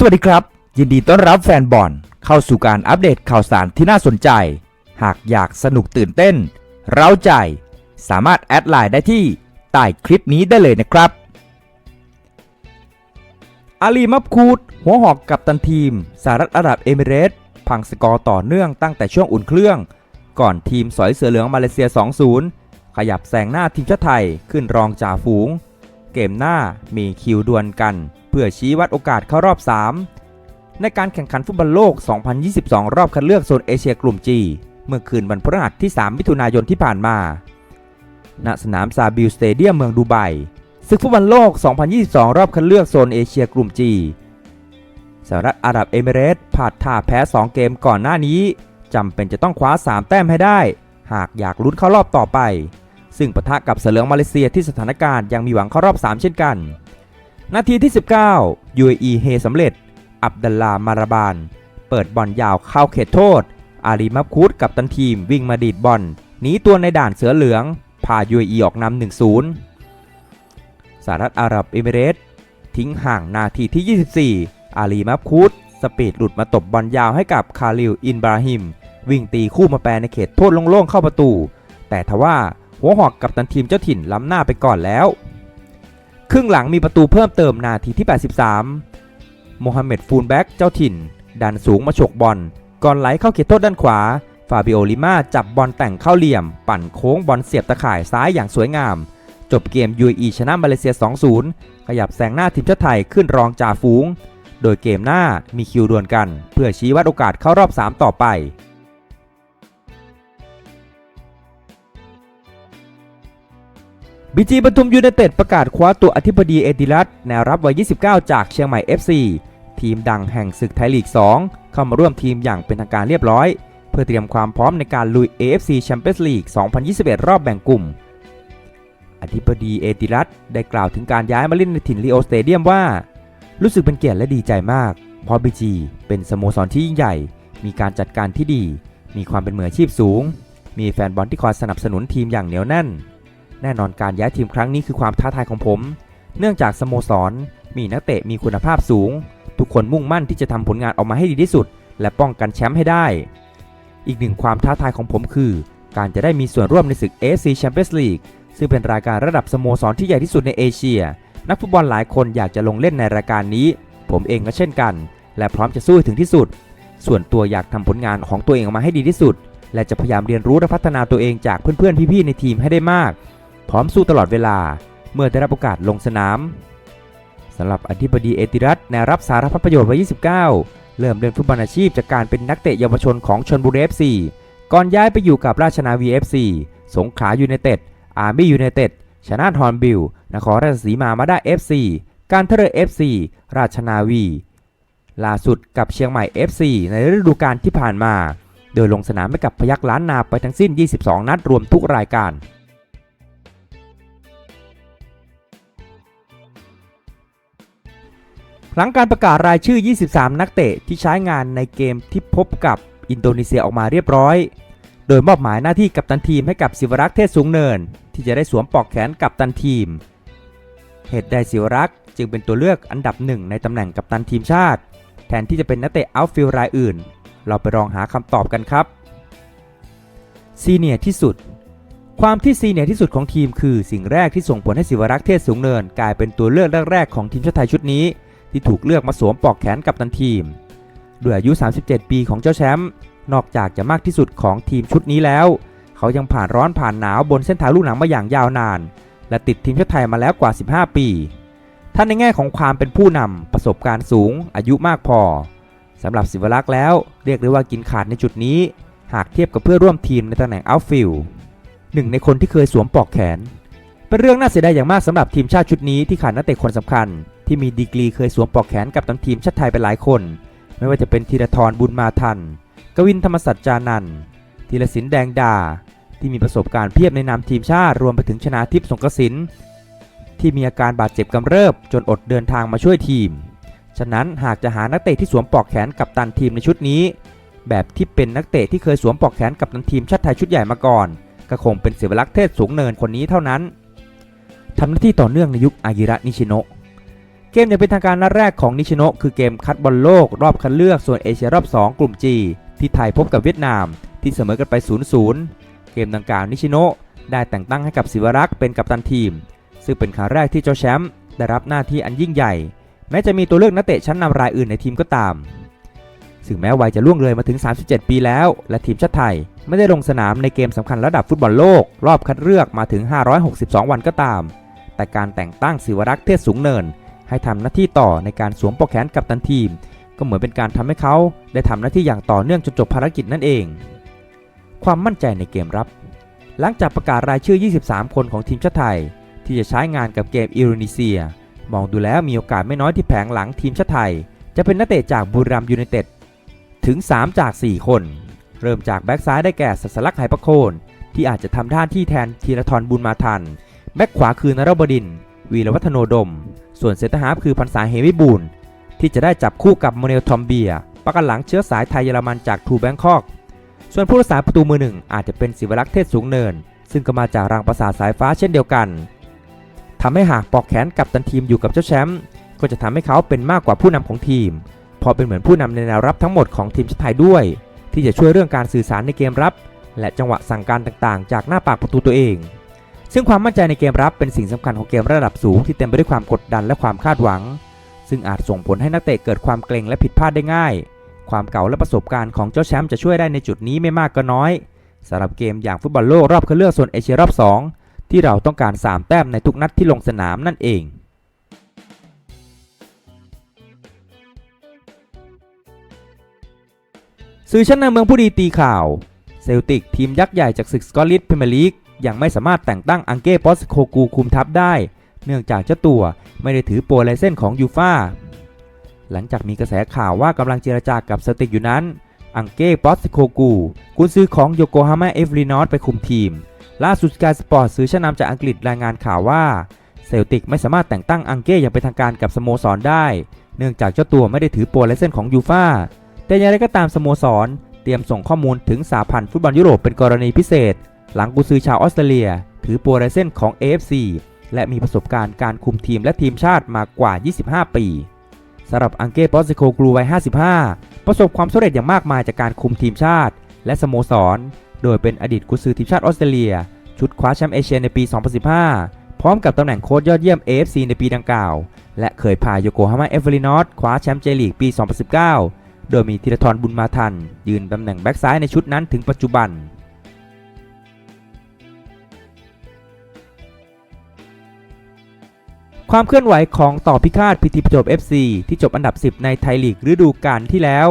สวัสดีครับ ยินดีต้อนรับแฟนบอลเข้าสู่การอัปเดตข่าวสารที่น่าสนใจ หากอยากสนุกตื่นเต้น เร้าใจ สามารถแอดไลน์ได้ที่ใต้คลิปนี้ได้เลยนะครับ อาลีมับคูด หัวหอกกับตันทีมสหรัฐอาหรับเอมิเรต์พังสกอร์ต่อเนื่องตั้งแต่ช่วงอุ่นเครื่อง ก่อนทีมสอยเสือเหลืองมาเลเซีย 2-0 ขยับแซงหน้าทีมชาติไทยขึ้นรองจ่าฝูง เกมหน้ามีคิวดวลกัน พื่อชี้วัดโอกาสเข้ารอบ 3 ในการแข่งขันฟุตบอลโลก 2022 รอบคัดเลือกโซนเอเชียกลุ่มจีเมื่อคืนวันพฤหัสที่ 3 มิถุนายนที่ผ่านมา ณ สนามซาบิลสเตเดียมเมืองดูไบ ศึกฟุตบอลโลก 2022 รอบคัดเลือกโซนเอเชียกลุ่มจีสหรัฐอาหรับเอมิเรตส์พลาท่าแพ้ 2 เกมก่อนหน้านี้จำเป็นจะต้องคว้า 3 แต้มให้ได้ หากอยากลุ้นเข้ารอบต่อไป ซึ่งปะทะกับเสือเหลืองมาเลเซียที่สถานการณ์ยังมีหวังเข้ารอบ 3 เช่นกัน นาทีที่ 19 UAE เฮสำเร็จ อับดัลลามาราบาน เปิดบอลยาวเข้าเขตโทษ อาลีมับคูดกับตันทีมวิ่งมาดีดบอลหนีตัวในด่านเสือเหลือง พา UAE ออกนำ1-0 สหรัฐอาหรับเอมิเรตส์ทิ้งห่างนาทีที่ 24 อาลีมับคูดสปีดหลุดมาตบบอลยาวให้กับคาริลอินบราฮิม วิ่งตีคู่มาแปรในเขตโทษโล่งๆเข้าประตู แต่ทว่าหัวหอกกับตันทีมเจ้าถิ่นล้ำหน้าไปก่อนแล้ว ครึ่งหลังมีประตูเพิ่มเติมนาทีที่ 83 โมฮัมเหม็ดฟูลแบ็กเจ้าถิ่น ดันสูงมาฉกบอล ก่อนไหลเข้าเขตโทษด้านขวา ฟาบิโอลิมาจับบอลแต่งเข้าเหลี่ยม ปั่นโค้งบอลเสียบตะข่ายซ้ายอย่างสวยงาม จบเกม UAE ชนะมาเลเซีย 2-0 ขยับแซงหน้าทีมชาติไทยขึ้นรองจ่าฝูง โดยเกมหน้ามีคิวดวลกัน เพื่อชี้วัดโอกาสเข้ารอบ 3 ต่อไป บีจีปทุมยูไนเต็ดประกาศคว้าตัวอธิบดีเอดิรัตแนวรับวัย 29 จากเชียงใหม่ FC ทีมดังแห่งศึกไทยลีก 2 เข้ามาร่วมทีมอย่างเป็นทางการเรียบร้อย เพื่อเตรียมความพร้อมในการลุย AFC Champions League 2021 รอบแบ่งกลุ่ม อธิบดีเอดิรัตได้กล่าวถึงการย้ายมาเล่นในถิ่นลีโอสเตเดียมว่า รู้สึกเป็นเกียรติและดีใจมาก เพราะบีจีเป็นสโมสรที่ยิ่งใหญ่ มีการจัดการที่ดี มีความเป็นมืออาชีพสูง มีแฟนบอลที่คอยสนับสนุนทีมอย่างเหนียวแน่น แน่นอนการย้ายทีมครั้งนี้คือความท้าทายของผม เนื่องจากสโมสร มีนักเตะมีคุณภาพสูง ทุกคนมุ่งมั่นที่จะทำผลงานออกมาให้ดีที่สุด และป้องกันแชมป์ให้ได้ อีกหนึ่งความท้าทายของผมคือ การจะได้มีส่วนร่วมในศึก AFC Champions League ซึ่งเป็นรายการระดับสโมสรที่ใหญ่ที่สุดในเอเชีย นักฟุตบอลหลายคนอยากจะลงเล่นในรายการนี้ ผมเองก็เช่นกัน และพร้อมจะสู้ถึงที่สุด ส่วนตัวอยากทำผลงานของตัวเองออกมาให้ดีที่สุด และจะพยายามเรียนรู้และพัฒนาตัวเองจากเพื่อนๆพี่ๆในทีมให้ได้มาก พร้อมสู้ตลอดเวลาเมื่อได้รับโอกาสลงสนามสำหรับอธิบดีเอติรัตน์แนวรับสารพัดประโยชน์วัย 29 เริ่มเล่นฟุตบอลอาชีพจากการเป็นนักเตะเยาวชนของชนบุรี FC ก่อนย้ายไปอยู่กับราชนาวี FC สงขลายูไนเต็ด อาร์มี่ยูไนเต็ด ชนะทอนบิล นครราชสีมามาได้ FC การท่าเรือ FC ราชนาวี ล่าสุดกับเชียงใหม่ FC ในฤดูกาลที่ผ่านมา โดยลงสนามให้กับพยักล้านนาไปทั้งสิ้น 22 นัดรวมทุกรายการ หลังการประกาศรายชื่อ 23 นักเตะที่ใช้งานในเกมที่พบกับอินโดนีเซียออกมาเรียบร้อย โดยมอบหมายหน้าที่กัปตันทีมให้กับศิวรักษ์เทศสูงเนิน ที่จะได้สวมปลอกแขนกัปตันทีม เหตุใดศิวรักษ์จึงเป็นตัวเลือกอันดับหนึ่งในตำแหน่งกัปตันทีมชาติ แทนที่จะเป็นนักเตะอาท์ฟิลด์รายอื่น เราไปลองหาคำตอบกันครับซีเนียร์ที่สุด ความที่ซีเนียร์ที่สุดของทีมคือสิ่งแรกที่ส่งผลให้ศิวรักษ์เทศสูงเนิน กลายเป็นตัวเลือกแรกๆของทีมชาติไทยชุดนี้ ที่ถูกเลือกมาสวมปลอกแขนกับตันทีม ด้วยอายุ 37 ปีของเจ้าแชมป์นอกจากจะมากที่สุดของทีมชุดนี้แล้ว เขายังผ่านร้อนผ่านหนาวบนเส้นทางลูกหนังมาอย่างยาวนาน และติดทีมชาติไทยมาแล้วกว่า 15 ปีท่านในแง่ของความเป็นผู้นำประสบการณ์สูง อายุมากพอสำหรับศิวรักษ์แล้ว เรียกได้ว่ากินขาดในจุดนี้ หากเทียบกับเพื่อร่วมทีมในตำแหน่งอัลฟิลหนึ่งในคนที่เคยสวมปลอกแขน เป็นเรื่องน่าเสียดายอย่างมากสำหรับทีมชาติชุดนี้ที่ขาดนักเตะคนสำคัญ ที่มีดีกรีเคยสวมปลอกแขนกับตันทีมชาติไทยไปหลายคน ไม่ว่าจะเป็นธีรทรบุญมาทัน กวินธรรมสัจจานันท์ธีรศิลป์แดงดา ที่มีประสบการณ์เพียบในนามทีมชาติรวมไปถึงชนาทิพย์สงกระสินที่มีอาการบาดเจ็บกำเริบจนอดเดินทางมาช่วยทีม ฉะนั้นหากจะหานักเตะที่สวมปลอกแขนกับตันทีมในชุดนี้ แบบที่เป็นนักเตะที่เคยสวมปลอกแขนกับตันทีมชาติไทยชุดใหญ่มาก่อน ก็คงเป็นศิวลักษ์เทศสูงเนินคนนี้เท่านั้นทำหน้าที่ต่อเนื่องในยุคอากิระนิชิโนะ เกมอย่างเป็นทางการนัดแรกของนิชิโนะคือเกมคัดบอลโลกรอบคัดเลือกส่วนเอเชียรอบ 2 กลุ่ม G ที่ไทยพบกับเวียดนาม ที่เสมอกันไป 0-0 เกมดังกล่าวนิชิโนะได้แต่งตั้งให้กับศิวรักษ์เป็นกัปตันทีม ซึ่งเป็นครั้งแรกที่เจ้าแชมป์ได้รับหน้าที่อันยิ่งใหญ่ แม้จะมีตัวเลือกนักเตะชั้นนำรายอื่นในทีมก็ตามซึ่งแม้วัยจะล่วงเลยมาถึง 37 ปีแล้ว และทีมชาติไทย ไม่ได้ลงสนามในเกมสำคัญระดับฟุตบอลโลก รอบคัดเลือกมาถึง 562 วันก็ตาม แต่การแต่งตั้งศิวรักษ์เทศสูงเนิน ให้ทำหน้าที่ต่อในการสวมปลอกแขนกับตันทีม ก็เหมือนเป็นการทำให้เขาได้ทำหน้าที่อย่างต่อเนื่องจนจบภารกิจนั่นเอง ความมั่นใจในเกมรับ หลังจากประกาศรายชื่อ 23 คนของทีมชาติไทย ที่จะใช้งานกับเกมอินโดนีเซีย มองดูแล้วมีโอกาสไม่น้อยที่แผงหลังทีมชาติไทย จะเป็นนักเตะจากบุรีรัมยูไนเต็ดถึง 3 จาก 4 คน เริ่มจากแบ็กซ้ายได้แก่สัสลักไหประโคนที่อาจจะทำหน้าที่แทนธีรทรบุญมาทัน แบ็กขวาคือนรบดิน วีรวัฒโนดม ส่วนเซนเตอร์ฮาฟคือพันษาเฮวิบูลที่จะได้จับคู่กับโมเนลทอมเบียประกันหลังเชื้อสายไทยเยอรมันจากทูแบงคอก ส่วนผู้รักษาประตูมือหนึ่งอาจจะเป็นศิวรักษ์เทศสูงเนิน ซึ่งก็มาจากรังประสาสายฟ้าเช่นเดียวกันทำให้หากปอกแขนกับตันทีมอยู่กับเจ้าแชมป์ก็จะทำให้เขาเป็นมากกว่าผู้นำของทีม พอเป็นเหมือนผู้นำในแนวรับทั้งหมดของทีมชาติไทยด้วย ที่จะช่วยเรื่องการสื่อสารในเกมรับ และจังหวะสั่งการต่างๆ จากหน้าปากประตูตัวเอง ซึ่งความมั่นใจในเกมรับเป็นสิ่งสำคัญของเกมระดับสูงที่เต็มไปด้วยความกดดันและความคาดหวัง ซึ่งอาจส่งผลให้นักเตะเกิดความเกรงและผิดพลาดได้ง่าย ความเก่าและประสบการณ์ของเจ้าแชมป์จะช่วยได้ในจุดนี้ไม่มากก็น้อยสำหรับเกมอย่างฟุตบอลโลกรอบคัดเลือกส่วนเอเชียรอบ 2 ที่เราต้องการ 3 แต้มในทุกนัดที่ลงสนามนั่นเองสื่อชั้นนำเมืองผู้ดีตีข่าว เซลติกทีมยักษ์ใหญ่จากศึกสกอตลิชพรีเมียร์ลีก ยังไม่สามารถแต่งตั้งอังเก้ปอสโคกูคุมทัพได้ เนื่องจากเจ้าตัวไม่ได้ถือโปรไลเซนของยูฟาหลังจากมีกระแสข่าวว่ากำลังเจรจากับเซลติกอยู่นั้น อังเก้ปอสโคกูกุนซือของโยโกฮาม่าเอฟรีนอตไปคุมทีม ล่าสุดการสปอร์ตสื่อชั้นนำจากอังกฤษรายงานข่าวว่าเซลติกไม่สามารถแต่งตั้งอังเก้อย่างเป็นทางการกับสโมสรได้ เนื่องจากเจ้าตัวไม่ได้ถือโปรไลเซนของยูฟาแต่อย่างไรก็ตามสโมสร เตรียมส่งข้อมูลถึงสาพันธ์ฟุตบอลยุโรปเป็นกรณีพิเศษ หลังกุซือชาวออสเตรเลีย ถือโปรไลเซนของ AFC และมีประสบการณ์การคุมทีมและทีมชาติมากกว่า 25 ปีสำหรับอังเก้ปอสโคกลูวัย 55 ประสบความสำเร็จอย่างมากมายจากการคุมทีมชาติ และสโมสร โดยเป็นอดีตกุซือทีมชาติออสเตรเลีย ชุดคว้าแชมป์เอเชียในปี 2015 พร้อมกับตำแหน่งโค้ชยอดเยี่ยม AFC ในปีดังกล่าว และเคยพาโยโกฮาม่าเอฟเวอรินอตคว้าแชมป์เจลีกปี 2019 โดยมีธีรทรบุญมาทัน ยืนตำแหน่งแบ็กซ้ายในชุดนั้นถึงปัจจุบัน ความเคลื่อนไหวของต่อพิฆาตพิธีประจบ FC ที่จบอันดับ 10 ในไทยลีกฤดูกาลที่แล้ว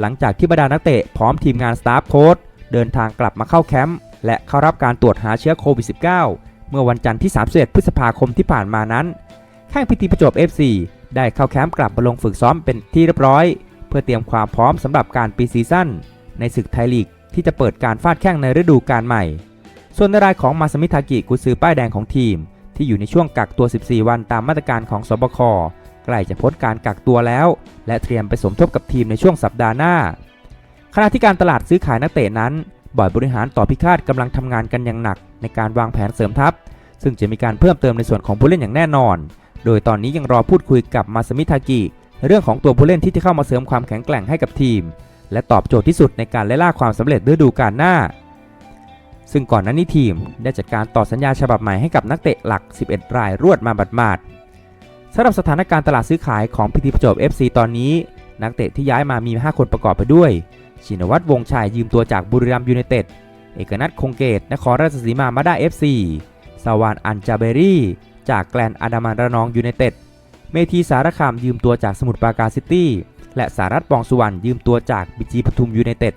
หลังจากที่บรรดานักเตะพร้อมทีมงานสตาฟโค้ชเดินทางกลับมาเข้าแคมป์และเข้ารับการตรวจหาเชื้อโควิด -19 เมื่อวันจันทร์ที่ 31 พฤษภาคมที่ผ่านมานั้นข้างพิธีประจบ FC ได้เข้าแคมป์กลับมาลงฝึกซ้อมเป็นที่เรียบร้อย เพื่อเตรียมความพร้อมสำหรับการปีซีซั่นในศึกไทยลีกที่จะเปิดการฟาดแข้งในฤดูกาลใหม่ ส่วนในรายของมาซามิทากิกุซือป้ายแดงของทีม ที่อยู่ในช่วงกักตัว 14 วันตามมาตรการของสบคใกล้จะพ้นการกักตัวแล้ว และเตรียมไปสมทบกับทีมในช่วงสัปดาห์หน้า ขณะที่การตลาดซื้อขายนักเตะนั้นบ่อยบริหารต่อพิฆาตกำลังทำงานกันอย่างหนักในการวางแผนเสริมทัพ ซึ่งจะมีการเพิ่มเติมในส่วนของผู้เล่นอย่างแน่นอน โดยตอนนี้ยังรอพูดคุยกับมาซามิทากิเรื่องของตัวผู้เล่นที่จะเข้ามาเสริมความแข็งแกร่งให้กับทีม และตอบโจทย์ที่สุดในการไล่ล่าความสำเร็จฤดูกาลหน้า ซึ่งก่อนหน้านี้ทีมได้จัดการต่อสัญญาฉบับใหม่ให้กับนักเตะหลัก 11 รายรวดมาบัดมาดสำหรับสถานการณ์ตลาดซื้อขายของพิธีประจบ FC ตอนนี้ นักเตะที่ย้ายมามี 5 คนประกอบไปด้วย ชินวัตรวงชัยยืมตัวจากบุรีรัมยูไนเต็ด เอกนัทคงเกต นครราชสีมามาด้า FC สวานอันจาเบรี่ จากแกลนอาดามันระนองยูไนเต็ด เมธีสารคามยืมตัวจากสมุทรปราการซิตี้ และสารัตปองสุวรรณยืมตัวจากบิจีปทุมยูไนเต็ด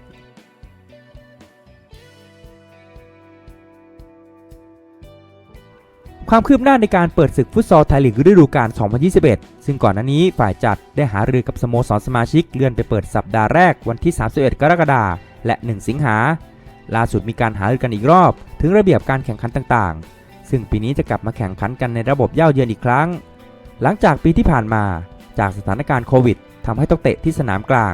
ความคืบหน้าในการเปิดศึกฟุตซอลไทยลีกฤดูกาล 2021 ซึ่งก่อนหน้านี้ฝ่ายจัดได้หารือกับสโมสรสมาชิกเลื่อนไปเปิดสัปดาห์แรกวันที่ 31 กรกฎาคม และ 1 สิงหา ล่าสุดมีการหารือกันอีกรอบ ถึงระเบียบการแข่งขันต่างๆ ซึ่งปีนี้จะกลับมาแข่งขันกันในระบบเย่าเยือนอีกครั้ง หลังจากปีที่ผ่านมา จากสถานการณ์โควิดทำให้ต้องเตะที่สนามกลาง